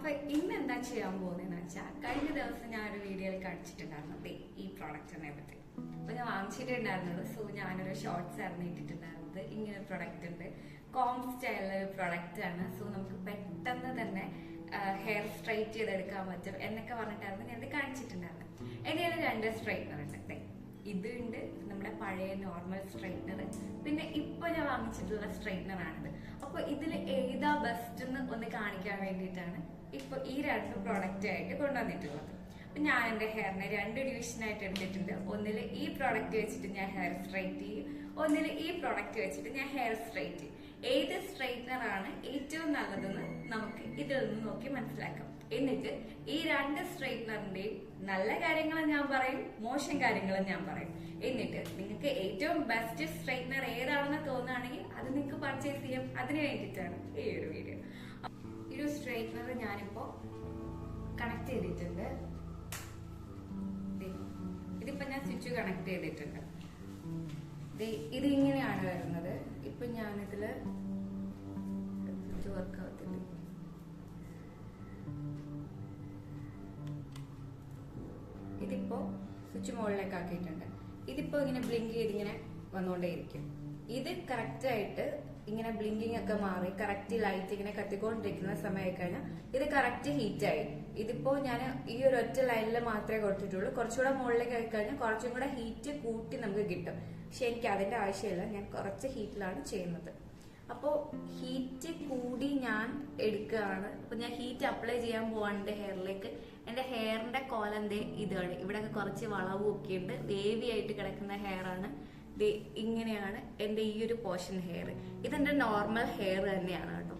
അപ്പൊ ഇന്ന് എന്താ ചെയ്യാൻ പോകുന്നതെന്ന് വെച്ചാൽ കഴിഞ്ഞ ദിവസം ഞാൻ ഒരു വീഡിയോയിൽ കാണിച്ചിട്ടുണ്ടായിരുന്നു ഈ പ്രോഡക്റ്റിനെ പറ്റി. അപ്പൊ ഞാൻ വാങ്ങിച്ചിട്ടുണ്ടായിരുന്നുള്ളൂ. സോ ഞാനൊരു ഷോർട്സ് ആയിരുന്നു ഇങ്ങനെ ഒരു പ്രൊഡക്റ്റ് ഉണ്ട്. കോം സ്റ്റൈലിലെ പ്രൊഡക്റ്റ് ആണ്. സോ നമുക്ക് പെട്ടെന്ന് തന്നെ ഹെയർ സ്ട്രൈറ്റ് ചെയ്തെടുക്കാൻ പറ്റും എന്നൊക്കെ പറഞ്ഞിട്ടായിരുന്നു ഞാൻ ഇത് കാണിച്ചിട്ടുണ്ടായിരുന്നത്. എന്റെ രണ്ട് സ്ട്രൈറ്റ് ഉണ്ട്. ഇതുണ്ട് നമ്മുടെ പഴയ നോർമൽ സ്ട്രൈറ്റ്നർ പിന്നെ ഇപ്പൊ ഞാൻ വാങ്ങിച്ചിട്ടുള്ള സ്ട്രൈറ്റ്നർ ആണിത്. അപ്പൊ ഇതിൽ ഏതാ ബെസ്റ്റ് എന്ന് ഒന്ന് കാണിക്കാൻ വേണ്ടിയിട്ടാണ് ഇപ്പൊ ഈ രണ്ട് പ്രോഡക്റ്റ് ആയിട്ട് കൊണ്ടുവന്നിട്ടുള്ളത്. ഞാൻ എന്റെ ഹെയറിനെ രണ്ട് ഡിവിഷൻ ആയിട്ട് എടുത്തിട്ടുണ്ട്. ഒന്നിൽ ഈ പ്രോഡക്റ്റ് വെച്ചിട്ട് ഞാൻ ഹെയർ സ്ട്രൈറ്റ് ചെയ്യും. ഒന്നിൽ ഈ പ്രോഡക്റ്റ് വെച്ചിട്ട് ഞാൻ ഹെയർ സ്ട്രൈറ്റ് ചെയ്യും. ഏത് സ്ട്രൈറ്റ്നർ ആണ് ഏറ്റവും നല്ലതെന്ന് നമുക്ക് ഇതിൽ നിന്ന് നോക്കി മനസ്സിലാക്കാം. എന്നിട്ട് ഈ രണ്ട് സ്ട്രൈറ്റ്നറിന്റെയും നല്ല കാര്യങ്ങളും ഞാൻ പറയും മോശം കാര്യങ്ങളും ഞാൻ പറയും. എന്നിട്ട് നിങ്ങൾക്ക് ഏറ്റവും ബെസ്റ്റ് സ്ട്രൈറ്റ്നർ ഏതാണെന്ന് തോന്നുകയാണെങ്കിൽ അത് നിങ്ങൾക്ക് പർച്ചേസ് ചെയ്യാം. അതിന് വേണ്ടിയിട്ടാണ് ഈ ഒരു വീഡിയോ ഈ ഒരു സ്ട്രൈറ്റ്നർ ഞാനിപ്പോ കണക്ട് ചെയ്തിട്ടുണ്ട്. ഇതിപ്പോ ഞാൻ സ്വിച്ച് കണക്ട് ചെയ്തിട്ടുണ്ട്. ഇത് ഇങ്ങനെയാണ് വരുന്നത്. ഇപ്പൊ ഞാനിതിൽ വർക്ക് ഇതിപ്പോ സ്വിച്ച് മുകളിലേക്ക് ആക്കിയിട്ടുണ്ട്. ഇതിപ്പോ ഇങ്ങനെ ബ്ലിങ്ക് ചെയ്ത് ഇങ്ങനെ വന്നുകൊണ്ടേയിരിക്കും ഇത് കറക്റ്റ് ആയിട്ട് ഇങ്ങനെ ബ്ലിങ്കിങ് ഒക്കെ മാറി കറക്റ്റ് ലൈറ്റ് ഇങ്ങനെ കത്തിക്കൊണ്ടിരിക്കുന്ന സമയമായി കഴിഞ്ഞാൽ ഇത് കറക്റ്റ് ഹീറ്റ് ആയി. ഇതിപ്പോ ഞാൻ ഈ ഒരു ഒറ്റ ലൈനിൽ മാത്രമേ കൊടുത്തിട്ടുള്ളൂ. കുറച്ചുകൂടെ മുകളിലേക്ക് ആയി കഴിഞ്ഞാൽ കുറച്ചും കൂടെ ഹീറ്റ് കൂട്ടി നമുക്ക് കിട്ടും. പക്ഷെ എനിക്ക് അതിന്റെ ആവശ്യമില്ല. ഞാൻ കുറച്ച് ഹീറ്റിലാണ് ചെയ്യുന്നത്. അപ്പോൾ ഹീറ്റ് കൂടി ഞാൻ എടുക്കുകയാണ്. അപ്പൊ ഞാൻ ഹീറ്റ് അപ്ലൈ ചെയ്യാൻ പോവാണ് എന്റെ ഹെയറിലേക്ക് എന്റെ ഹെയറിന്റെ കോലന്തേ ഇതാണ്. ഇവിടെ കുറച്ച് വളവും ഒക്കെ ഉണ്ട്. വേവി ആയിട്ട് കിടക്കുന്ന ഹെയറാണ് ഇങ്ങനെയാണ് എന്റെ ഈ ഒരു പോർഷൻ ഹെയർ ഇതെന്റെ നോർമൽ ഹെയർ തന്നെയാണ് കേട്ടോ.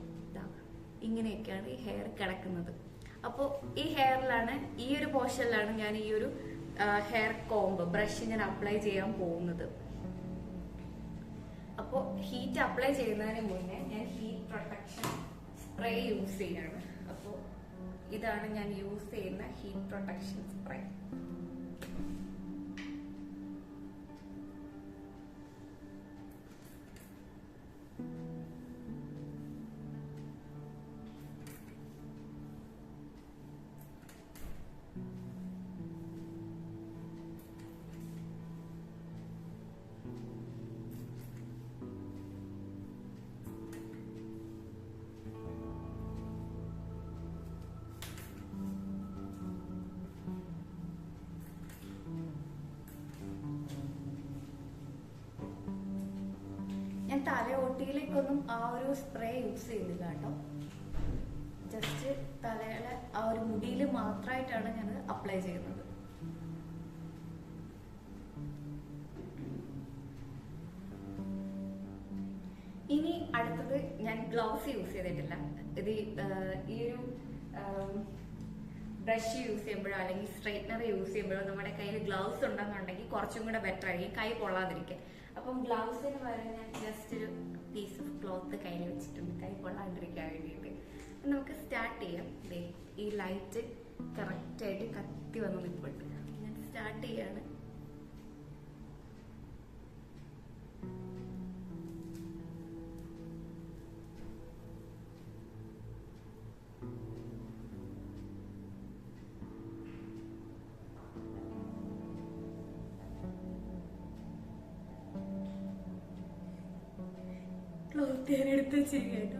ഇങ്ങനെയൊക്കെയാണ് ഈ ഹെയർ കിടക്കുന്നത്. അപ്പോൾ ഈ ഹെയറിലാണ് ഈ ഒരു പോർഷനിലാണ് ഞാൻ ഈ ഒരു ഹെയർ കോംബ് ബ്രഷ് ഞാൻ അപ്ലൈ ചെയ്യാൻ പോകുന്നത്. അപ്പോൾ ഹീറ്റ് അപ്ലൈ ചെയ്യുന്നതിന് മുന്നേ ഞാൻ ഹീറ്റ് പ്രൊട്ടക്ഷൻ സ്പ്രേ യൂസ് ചെയ്യാണ്. ഇതാണ് ഞാൻ യൂസ് ചെയ്യുന്ന ഹീറ്റ് പ്രൊട്ടക്ഷൻ സ്പ്രേ. തലയോട്ടിയിലേക്കൊന്നും ആ ഒരു സ്പ്രേ യൂസ് ചെയ്തില്ല കേട്ടോ. ജസ്റ്റ് തലയുടെ ആ ഒരു മുടിയിൽ മാത്രമായിട്ടാണ് ഞാൻ അപ്ലൈ ചെയ്യുന്നത്. ഇനി അടുത്തത് ഞാൻ ഗ്ലൗസ് യൂസ് ചെയ്തിട്ടില്ല. ഇത് ഈ, ഒരു ബ്രഷ് യൂസ് ചെയ്യുമ്പോഴോ അല്ലെങ്കിൽ സ്ട്രൈറ്റ്നർ യൂസ് ചെയ്യുമ്പോഴോ നമ്മുടെ കയ്യിൽ ഗ്ലൗസ് ഉണ്ടെന്നുണ്ടെങ്കിൽ കുറച്ചും കൂടെ ബെറ്റർ ആയിരിക്കും. കൈ പൊള്ളാതിരിക്കാൻ. അപ്പം ഗ്ലൗസിന് പകരം ഞാൻ ജസ്റ്റ് ഒരു പീസ് ഓഫ് ക്ലോത്ത് കയ്യിൽ വെച്ചിട്ടുണ്ട്. കൈ കൊള്ളാണ്ടിരിക്കാൻ വേണ്ടിയിട്ട്. നമുക്ക് സ്റ്റാർട്ട് ചെയ്യാം. ദേ ഈ ലൈറ്റ് കറക്റ്റായിട്ട് കത്തി വന്ന് നിൽപ്പുണ്ട് ഞാൻ സ്റ്റാർട്ട് ചെയ്യാണ്. ക്ലോത്ത് ഞാൻ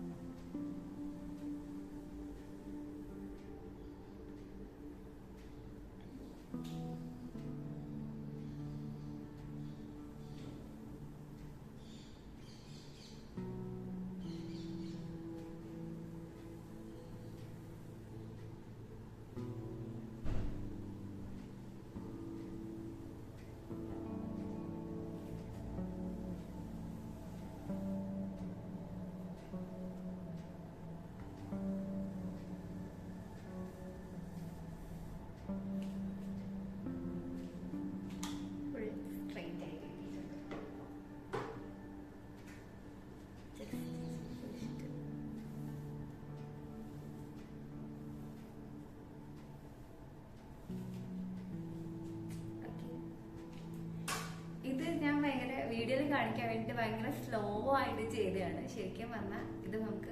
എടുത്ത് ഞാൻ ഭയങ്കര വീഡിയോയിൽ കാണിക്കാൻ വേണ്ടിട്ട് ഭയങ്കര സ്ലോ ആയിട്ട് ചെയ്തതാണ്. ശരിക്കും പറഞ്ഞാൽ ഇത് നമുക്ക്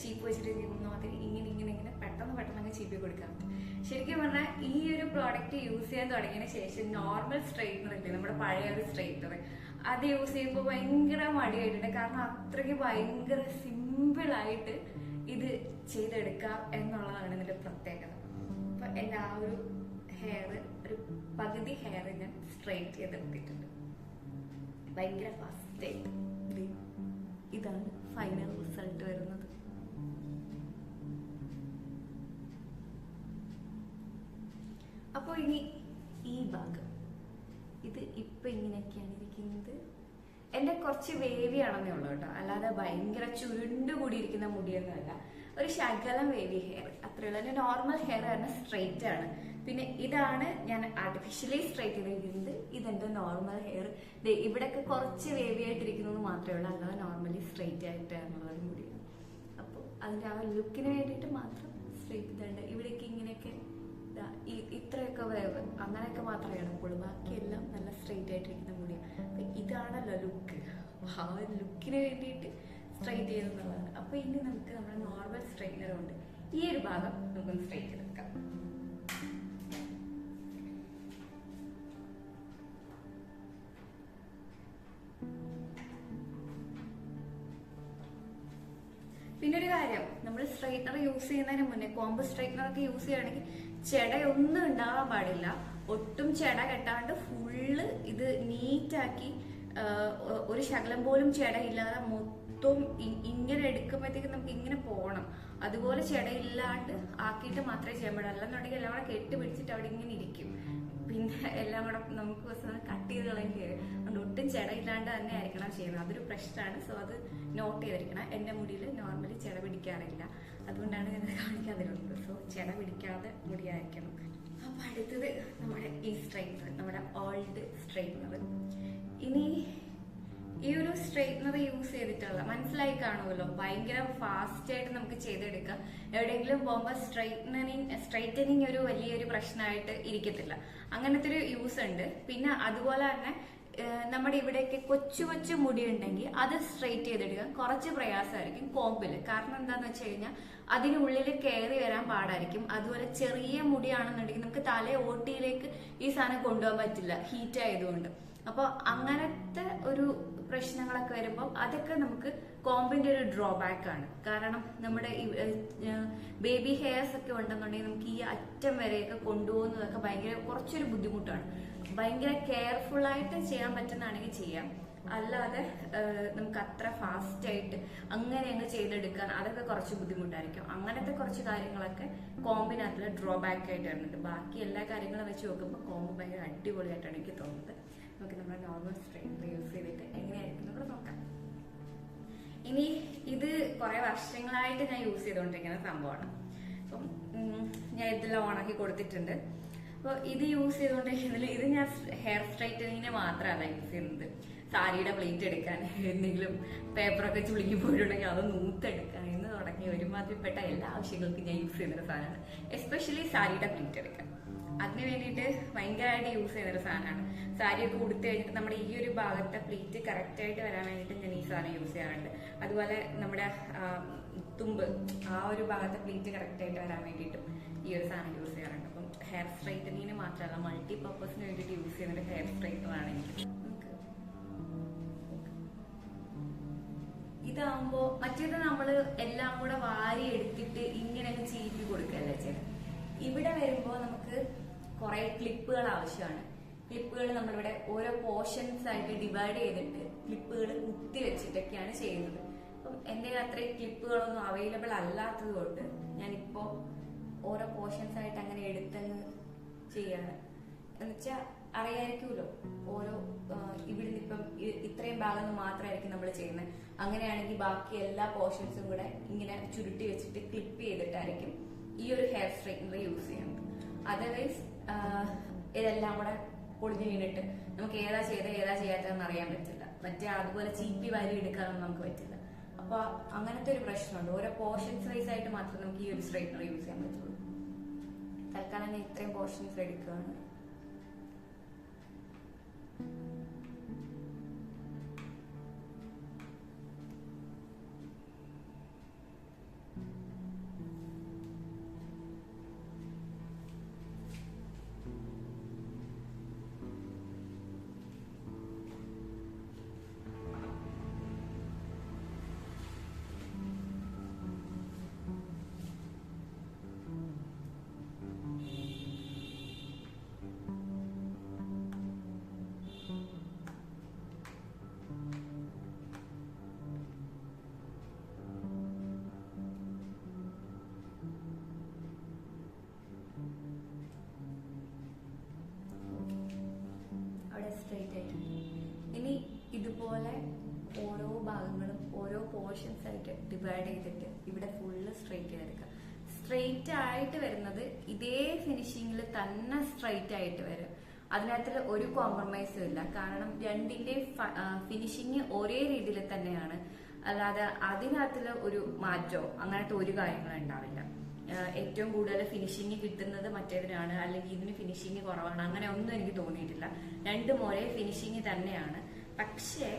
ചീപ്പ് വെച്ചിട്ട് മാതിരി ഇങ്ങനെ ഇങ്ങനെ ഇങ്ങനെ പെട്ടെന്ന് പെട്ടെന്ന് അങ്ങ് ചീപ്പി കൊടുക്കാം. ശരിക്കും പറഞ്ഞാൽ ഈ ഒരു പ്രോഡക്റ്റ് യൂസ് ചെയ്യാൻ തുടങ്ങിയതിന് ശേഷം നോർമൽ സ്ട്രെയിറ്റ്നർ ഇല്ലേ നമ്മുടെ പഴയ ഒരു സ്ട്രെയിറ്റ്നർ അത് യൂസ് ചെയ്യുമ്പോൾ ഭയങ്കര മടിയായിട്ടുണ്ട്. കാരണം അത്രയ്ക്ക് ഭയങ്കര സിമ്പിൾ ആയിട്ട് ഇത് ചെയ്തെടുക്കാം എന്നുള്ളതാണ് ഇതിന്റെ പ്രത്യേകത. അപ്പൊ എന്റെ ആ ഒരു ഹെയർ ഒരു പകുതി ഹെയർ ഞാൻ സ്ട്രെയിറ്റ് ചെയ്തെടുത്തിട്ടുണ്ട്. ഭയങ്കര ഫാസ്റ്റ് ഇതാണ് ഫൈനൽ റിസൾട്ട് വരുന്നത്. അപ്പോൾ ഇനി ഈ ഭാഗം. ഇത് ഇപ്പൊ ഇങ്ങനെയൊക്കെയാണ് ഇരിക്കുന്നത്. എന്റെ കുറച്ച് വേവി ആണെന്നേ ഉള്ളൂ കേട്ടോ. അല്ലാതെ ഭയങ്കര ചുരുണ്ട് കൂടിയിരിക്കുന്ന മുടിയൊന്നുമല്ല. ഒരു ശകലം വേവി ഹെയർ അത്രയുള്ള. നോർമൽ ഹെയർ തന്നെ സ്ട്രെയിറ്റ് ആണ്. പിന്നെ ഇതാണ് ഞാൻ ആർട്ടിഫിഷ്യലി സ്ട്രൈറ്റ് ചെയ്തിരിക്കുന്നത്. ഇതെന്റെ നോർമൽ ഹെയർ ഇവിടെയൊക്കെ കുറച്ച് വേവി ആയിട്ടിരിക്കുന്നത് മാത്രമേ ഉള്ളൂ. അല്ലാതെ നോർമലി സ്ട്രൈറ്റ് ആയിട്ട് ഒരു മുടിയാണ്. അപ്പോൾ അതിന്റെ ആ ലുക്കിന് വേണ്ടിയിട്ട് മാത്രം സ്ട്രൈറ്റ് ചെയ്തുണ്ട് ഇവിടേക്ക് ഇങ്ങനെയൊക്കെ ഇത്രയൊക്കെ വേവ് അങ്ങനെയൊക്കെ മാത്രമേ എടുക്കുള്ളൂ ബാക്കിയെല്ലാം നല്ല സ്ട്രൈറ്റ് ആയിട്ടിരിക്കുന്ന മുടിയാണ്. അപ്പം ഇതാണല്ലോ ലുക്ക് ആ ഒരു ലുക്കിന് വേണ്ടിയിട്ട് സ്ട്രൈറ്റ് ചെയ്യുന്നതാണ്. അപ്പോൾ ഇനി നമുക്ക് നമ്മുടെ നോർമൽ സ്ട്രൈറ്റ്നർ ഉണ്ട് ഈ ഒരു ഭാഗം നമുക്കൊന്ന് സ്ട്രൈറ്റ് ചെയ്തെടുക്കാം. സ്ട്രൈറ്റ്നർ യൂസ് ചെയ്യുന്നതിന് മുന്നേ കോമ്പ് സ്ട്രൈറ്റ്നർ ഒക്കെ യൂസ് ചെയ്യുകയാണെങ്കിൽ ചെടയൊന്നും ഉണ്ടാവാൻ പാടില്ല. ഒട്ടും ചെട കെട്ടാണ്ട് ഫുള്ള് ഇത് നീറ്റാക്കി ഒരു ശകലം പോലും ചെടയില്ലാതെ മൊത്തം ഇങ്ങനെ എടുക്കുമ്പോഴത്തേക്ക് നമുക്ക് ഇങ്ങനെ പോകണം. അതുപോലെ ചെടയില്ലാണ്ട് ആക്കിയിട്ട് മാത്രമേ ചെയ്യാൻ പാടുള്ളൂ. അല്ലെന്നുണ്ടെങ്കിൽ എല്ലാം കൂടെ കെട്ടി പിടിച്ചിട്ട് അവിടെ ഇങ്ങനെ ഇരിക്കും. പിന്നെ എല്ലാം കൂടെ നമുക്ക് കട്ട് ചെയ്ത് കളയേണ്ടി വരും അതുകൊണ്ട് ഒട്ടും ചെടയില്ലാണ്ട് തന്നെ ആയിരിക്കണം ചെയ്യുന്നത്. അതൊരു പ്രശ്നമാണ്. സോ അത് നോട്ട് ചെയ്തിരിക്കണം. എന്റെ മുടിയിൽ നോർമലി ചെട പിടിക്കാറില്ല. അതുകൊണ്ടാണ് ഞാൻ കാണിക്കാതിരുന്നത് സോ ചെട പിടിക്കാതെ മുടിയായിരിക്കണം. അപ്പൊ അടുത്തത് നമ്മുടെ ഈ സ്ട്രൈറ്റ്നർ നമ്മുടെ ഓൾഡ് സ്ട്രൈറ്റ്നർ ഇനി ഈ ഒരു സ്ട്രൈറ്റ്നർ യൂസ് ചെയ്തിട്ടുള്ള മനസ്സിലായി കാണുമല്ലോ ഭയങ്കര ഫാസ്റ്റ് ആയിട്ട് നമുക്ക് ചെയ്തെടുക്കാം. എവിടെയെങ്കിലും പോകുമ്പോൾ സ്ട്രൈറ്റനിങ് സ്ട്രൈറ്റനിങ് ഒരു വലിയൊരു പ്രശ്നമായിട്ട് ഇരിക്കത്തില്ല. അങ്ങനത്തെ ഒരു യൂസ് ഉണ്ട്. പിന്നെ അതുപോലെ തന്നെ നമ്മുടെ ഇവിടെയൊക്കെ കൊച്ചു കൊച്ചു മുടി ഉണ്ടെങ്കിൽ അത് സ്ട്രെയിറ്റ് ചെയ്തെടുക്കാൻ കുറച്ച് പ്രയാസമായിരിക്കും കോമ്പിൽ കാരണം എന്താന്ന് വെച്ച് കഴിഞ്ഞാൽ അതിനുള്ളിൽ കയറി വരാൻ പാടായിരിക്കും. അതുപോലെ ചെറിയ മുടിയാണെന്നുണ്ടെങ്കിൽ നമുക്ക് തല ഓട്ടിയിലേക്ക് ഈ സാധനം കൊണ്ടുപോകാൻ പറ്റില്ല. ഹീറ്റ് ആയതുകൊണ്ട്. അപ്പോൾ അങ്ങനത്തെ ഒരു പ്രശ്നങ്ങളൊക്കെ വരുമ്പോൾ അതൊക്കെ നമുക്ക് കോമ്പിന്റെ ഒരു ഡ്രോബാക്ക് ആണ്. കാരണം നമ്മുടെ ബേബി ഹെയർസ് ഒക്കെ ഉണ്ടെന്നുണ്ടെങ്കിൽ നമുക്ക് ഈ അറ്റം വരെയൊക്കെ കൊണ്ടുപോകുന്നതൊക്കെ ഭയങ്കര കുറച്ചൊരു ബുദ്ധിമുട്ടാണ്. ഭയങ്കര കെയർഫുൾ ആയിട്ട് ചെയ്യാൻ പറ്റുന്നതാണെങ്കിൽ ചെയ്യാം. അല്ലാതെ നമുക്ക് അത്ര ഫാസ്റ്റ് ആയിട്ട് അങ്ങനെ അങ്ങ് ചെയ്തെടുക്കാൻ അതൊക്കെ കുറച്ച് ബുദ്ധിമുട്ടായിരിക്കും. അങ്ങനത്തെ കുറച്ച് കാര്യങ്ങളൊക്കെ കോമ്പിനകത്തുള്ള ഡ്രോബാക്ക് ആയിട്ട് വരുന്നുണ്ട്. ബാക്കി എല്ലാ കാര്യങ്ങളും വെച്ച് നോക്കുമ്പോൾ കോമ്പ് ഭയങ്കര അടിപൊളിയായിട്ടാണ് എനിക്ക് തോന്നുന്നത്. നമുക്ക് നമ്മുടെ നോർമൽ സ്ട്രെയിൻ യൂസ് ചെയ്തിട്ട് എങ്ങനെയായിരിക്കും നമ്മൾ നോക്കാം. ഇനി ഇത് കുറെ വർഷങ്ങളായിട്ട് ഞാൻ യൂസ് ചെയ്തുകൊണ്ടിരിക്കുന്ന സംഭവമാണ്. അപ്പം ഞാൻ ഇതെല്ലാം ഓണാക്കി കൊടുത്തിട്ടുണ്ട്. അപ്പോൾ ഇത് യൂസ് ചെയ്തുകൊണ്ടിരിക്കുന്നതിൽ ഇത് ഞാൻ ഹെയർ സ്ട്രൈറ്റനിങ്ങിന് മാത്രമല്ല യൂസ് ചെയ്യുന്നത്. സാരിയുടെ പ്ലേറ്റ് എടുക്കാൻ എന്തെങ്കിലും പേപ്പറൊക്കെ ചുളുങ്ങി പോയിട്ടുണ്ടെങ്കിൽ അത് നൂത്തെടുക്കാൻ എന്ന് തുടങ്ങി ഒരുമാതിരിപ്പെട്ട എല്ലാ ആവശ്യങ്ങൾക്കും ഞാൻ യൂസ് ചെയ്യുന്ന ഒരു സാധനമാണ്. എസ്പെഷ്യലി സാരിയുടെ പ്ലേറ്റ് എടുക്കാൻ. അതിന് വേണ്ടിയിട്ട് ഭയങ്കരമായിട്ട് യൂസ് ചെയ്യുന്ന ഒരു സാധനമാണ് സാരിയൊക്കെ ഉടുത്ത് കഴിഞ്ഞിട്ട് നമ്മുടെ ഈ ഒരു ഭാഗത്തെ പ്ലേറ്റ് കറക്റ്റ് ആയിട്ട് വരാൻ വേണ്ടിയിട്ട് ഞാൻ ഈ സാധനം യൂസ് ചെയ്യാറുണ്ട്. അതുപോലെ നമ്മുടെ തുമ്പ് ആ ഒരു ഭാഗത്തെ പ്ലേറ്റ് കറക്റ്റ് ആയിട്ട് വരാൻ വേണ്ടിയിട്ടും ഈ ഒരു സാധനം യൂസ് ചെയ്യാറുണ്ട്. ഹെയർ സ്ട്രൈറ്റനിങ്ങിന് മാത്രമല്ല മൾട്ടി പർപ്പസിന് വേണ്ടിയിട്ട് യൂസ് ചെയ്യുന്ന ഹെയർ സ്ട്രൈറ്ററാണ് എനിക്ക്. ഇതാവുമ്പോ മറ്റേത് നമ്മൾ എല്ലാം കൂടെ വാരി എടുത്തിട്ട് ഇങ്ങനെ ചീറ്റി കൊടുക്കല്ലേ ചേട്ടൻ ഇവിടെ വരുമ്പോ നമുക്ക് കുറെ ക്ലിപ്പുകൾ ആവശ്യമാണ്. ക്ലിപ്പുകൾ നമ്മളിവിടെ ഓരോ പോർഷൻസ് ആയിട്ട് ഡിവൈഡ് ചെയ്തിട്ട് ക്ലിപ്പുകൾ കുത്തി വെച്ചിട്ടൊക്കെയാണ് ചെയ്യുന്നത്. അപ്പം എന്റെ അത്രയും ക്ലിപ്പുകളൊന്നും അവൈലബിൾ അല്ലാത്തത് കൊണ്ട് ഞാനിപ്പോ ഓരോ പോർഷൻസ് ആയിട്ട് അങ്ങനെ എടുത്തങ്ങ് ചെയ്യാണ്. എന്നുവെച്ചാൽ അറിയായിരിക്കുമല്ലോ ഓരോ ഇവിടുന്ന് ഇപ്പം ഇത്രയും ഭാഗം മാത്രമായിരിക്കും നമ്മൾ ചെയ്യുന്നത്. അങ്ങനെയാണെങ്കിൽ ബാക്കി എല്ലാ പോർഷൻസും കൂടെ ഇങ്ങനെ ചുരുട്ടി വെച്ചിട്ട് ക്ലിപ്പ് ചെയ്തിട്ടായിരിക്കും ഈ ഒരു ഹെയർ സ്ട്രൈറ്റ്നർ യൂസ് ചെയ്യുന്നത്. അതർവൈസ് ഇതെല്ലാം കൂടെ പൊളിഞ്ഞു വീണിട്ട് നമുക്ക് ഏതാ ചെയ്ത ഏതാ ചെയ്യാത്തതെന്ന് അറിയാൻ പറ്റില്ല. മറ്റേ അതുപോലെ ചീപ്പി വാരി എടുക്കാനൊന്നും നമുക്ക് പറ്റില്ല. അപ്പൊ അങ്ങനത്തെ ഒരു പ്രശ്നമുണ്ട്. ഓരോ പോർഷൻസ് വൈസ് ആയിട്ട് മാത്രമേ നമുക്ക് ഈ ഒരു സ്ട്രൈറ്റ്നർ യൂസ് ചെയ്യാൻ പറ്റുള്ളൂ. തൽക്കാലം ഞാൻ ഇത്രയും പോർഷൻസ് എടുക്കുകയാണ്. ഡിവൈഡ് ചെയ്തിട്ട് ഇവിടെ ഫുള്ള് സ്ട്രെയിറ്റ് ചെയ്തെടുക്കുക സ്ട്രെയിറ്റ് ആയിട്ട് വരുന്നത് ഇതേ ഫിനിഷിങ്ങിൽ തന്നെ സ്ട്രെയിറ്റ് ആയിട്ട് വരും. അതിനകത്ത് ഒരു കോംപ്രമൈസും ഇല്ല. കാരണം രണ്ടിന്റെ ഫിനിഷിങ് ഒരേ രീതിയിൽ തന്നെയാണ്. അല്ലാതെ അതിനകത്തിൽ ഒരു മാറ്റോ അങ്ങനത്തെ ഒരു കാര്യങ്ങളും ഉണ്ടാവില്ല. ഏറ്റവും കൂടുതൽ ഫിനിഷിങ് കിട്ടുന്നത് മറ്റേതിനാണ്. അല്ലെങ്കിൽ ഇതിന് ഫിനിഷിങ് കുറവാണ്. അങ്ങനെ ഒന്നും എനിക്ക് തോന്നിയിട്ടില്ല. രണ്ടും ഒരേ ഫിനിഷിങ് തന്നെയാണ്. പക്ഷേ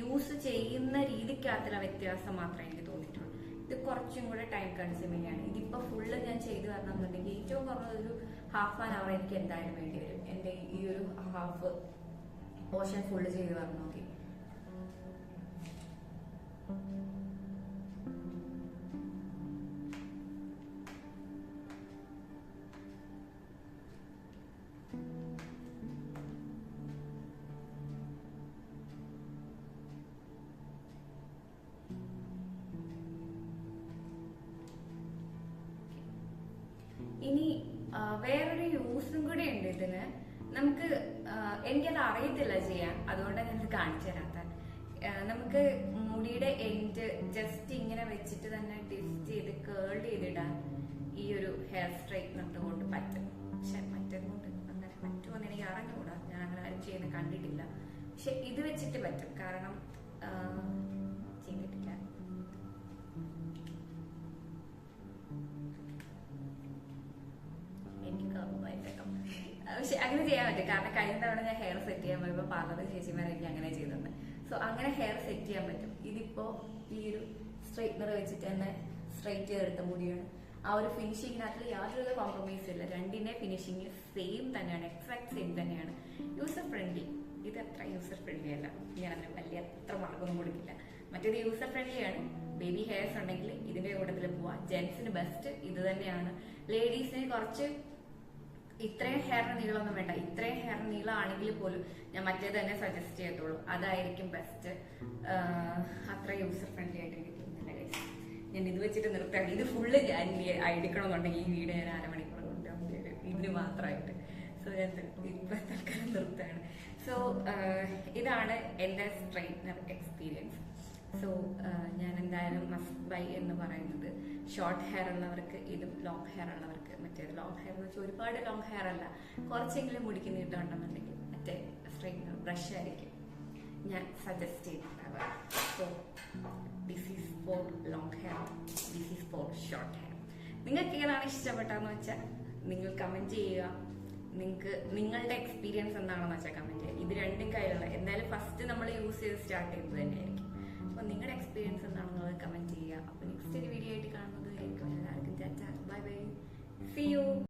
യൂസ് ചെയ്യുന്ന രീതിക്കകത്തുള്ള വ്യത്യാസം മാത്രമേ എനിക്ക് തോന്നിയിട്ടുള്ളൂ. ഇത് കുറച്ചും കൂടെ ടൈം കൺസ്യൂമിംഗ് ആണ്. ഇതിപ്പോ ഫുള്ള് ഞാൻ ചെയ്തു വരണമെന്നുണ്ടെങ്കിൽ ഏറ്റവും കുറഞ്ഞ ഒരു ഹാഫ് ആൻ അവർ എനിക്ക് എന്തായാലും വേണ്ടി വരും. എന്റെ ഈ ഒരു ഹാഫ് പോർഷൻ ഫുള്ള് ചെയ്ത് വരണമെങ്കിൽ വേറൊരു യൂസും കൂടി ഉണ്ട് ഇതിന്. നമുക്ക് എനിക്കത് അറിയത്തില്ല ചെയ്യാൻ. അതുകൊണ്ടാണ് ഞാനത് കാണിച്ചു തരാത്ത ആ, നമുക്ക് മുടിയുടെ എൻഡ് ജസ്റ്റ് ഇങ്ങനെ വെച്ചിട്ട് തന്നെ ടിസ്റ്റ് ചെയ്ത് കേൾ ചെയ്തിടാൻ ഈ ഒരു ഹെയർ സ്ട്രൈറ്റ്നർ കൊണ്ട് പറ്റും. പക്ഷെ മറ്റേ കൊണ്ട് അങ്ങനെ പറ്റുമെന്ന് എനിക്ക് അറിഞ്ഞുകൂടാ. ഞാൻ അങ്ങനെ ആരും ചെയ്യുന്നത് കണ്ടിട്ടില്ല. പക്ഷെ ഇത് വെച്ചിട്ട് പറ്റും. കാരണം ചെയ്തിട്ടില്ല. പക്ഷെ അങ്ങനെ ചെയ്യാൻ പറ്റും കാരണം കഴിഞ്ഞ തവണ ഞാൻ ഹെയർ സെറ്റ് ചെയ്യാൻ പോയപ്പോ പാർലറിൽ ചേച്ചിമാരൊക്കെ അങ്ങനെ ചെയ്തിട്ടുണ്ട്. സോ അങ്ങനെ ഹെയർ സെറ്റ് ചെയ്യാൻ പറ്റും. ഇതിപ്പോ ഈ ഒരു സ്ട്രൈറ്റ്നർ വെച്ചിട്ട് തന്നെ സ്ട്രൈറ്റ് ചെയ്തെടുത്ത മുടിയാണ്. ആ ഒരു ഫിനിഷിങ്ങിനകത്ത് യാതൊരു കോംപ്രമൈസ് ഇല്ല. രണ്ടിന്റെ ഫിനിഷിങ് സെയിം തന്നെയാണ്. എക്സാക്ട് സെയിം തന്നെയാണ്. യൂസർ ഫ്രണ്ട്ലി ഇത് അത്ര യൂസർ ഫ്രണ്ട്ലി അല്ല. ഞാൻ വലിയ അത്ര മാർക്കൊന്നും കൊടുക്കില്ല. മറ്റേത് യൂസർ ഫ്രണ്ട്ലി ആണ്. ബേബി ഹെയർസ് ഉണ്ടെങ്കിൽ ഇതിന്റെ കൂട്ടത്തിൽ പോവാം. ജെന്റ്സിന് ബെസ്റ്റ് ഇത് തന്നെയാണ്. ലേഡീസിന് കുറച്ച് ഇത്രയും ഹെയറിന് നീളമൊന്നും വേണ്ട. ഇത്രയും ഹെയർ നീളാണെങ്കിൽ പോലും ഞാൻ മറ്റേത് തന്നെ സജസ്റ്റ് ചെയ്യത്തുള്ളൂ. അതായിരിക്കും ബെസ്റ്റ് അത്ര യൂസർ ഫ്രണ്ട്ലി ആയിട്ട് എനിക്ക് തോന്നുന്നില്ല ഗൈസ് ഞാൻ ഇത് വെച്ചിട്ട് നിർത്താൻ ഇത് ഫുള്ള് ഞാൻ ഇനി എടുക്കണമെന്നുണ്ടെങ്കിൽ ഈ വീട് ഞാൻ അരമണിക്കൂർ കൊണ്ട് ഇതിന് മാത്രമായിട്ട്. സോ ഞാൻ ഇപ്പം തൽക്കാലം നിർത്തുകയാണ്. സോ ഇതാണ് എന്റെ സ്ട്രെയിറ്റ്നർ എക്സ്പീരിയൻസ് സോ ഞാൻ എന്തായാലും മസ്റ്റ് ബൈ എന്ന് പറയുന്നത്. ഷോർട്ട് ഹെയർ ഉള്ളവർക്ക് ഇതും ലോങ് ഹെയർ ഉള്ളവർക്ക് മറ്റേത്. ലോങ് ഹെയർ എന്ന് വെച്ചാൽ ഒരുപാട് ലോങ് ഹെയർ അല്ല. കുറച്ചെങ്കിലും മുടിക്ക് നീട്ടുണ്ടെന്നുണ്ടെങ്കിൽ മറ്റേ സ്ട്രൈറ്റ്നർ ബ്രഷ് ആയിരിക്കും. ഞാൻ suggest ചെയ്തിട്ടുണ്ടാവുക. So this is for long hair this is for short hair നിങ്ങൾക്ക് ഏതാണ് ഇഷ്ടപ്പെട്ടതെന്ന് വെച്ചാൽ നിങ്ങൾ കമന്റ് ചെയ്യുക. നിങ്ങൾക്ക് നിങ്ങളുടെ എക്സ്പീരിയൻസ് എന്താണെന്ന് വെച്ചാൽ കമന്റ് ചെയ്യുക. ഇത് രണ്ടും കയ്യിലുള്ള എന്തായാലും ഫസ്റ്റ് നമ്മൾ യൂസ് ചെയ്ത് സ്റ്റാർട്ട് ചെയ്യുന്നത് തന്നെയായിരിക്കും. അപ്പൊ നിങ്ങളുടെ എക്സ്പീരിയൻസ് എന്താണെന്നുള്ളത് കമന്റ് ചെയ്യുക. അപ്പൊ നെക്സ്റ്റ് ഒരു വീഡിയോ ആയിട്ട് കാണുന്നത് എല്ലാവർക്കും ബൈ ബൈ സി യു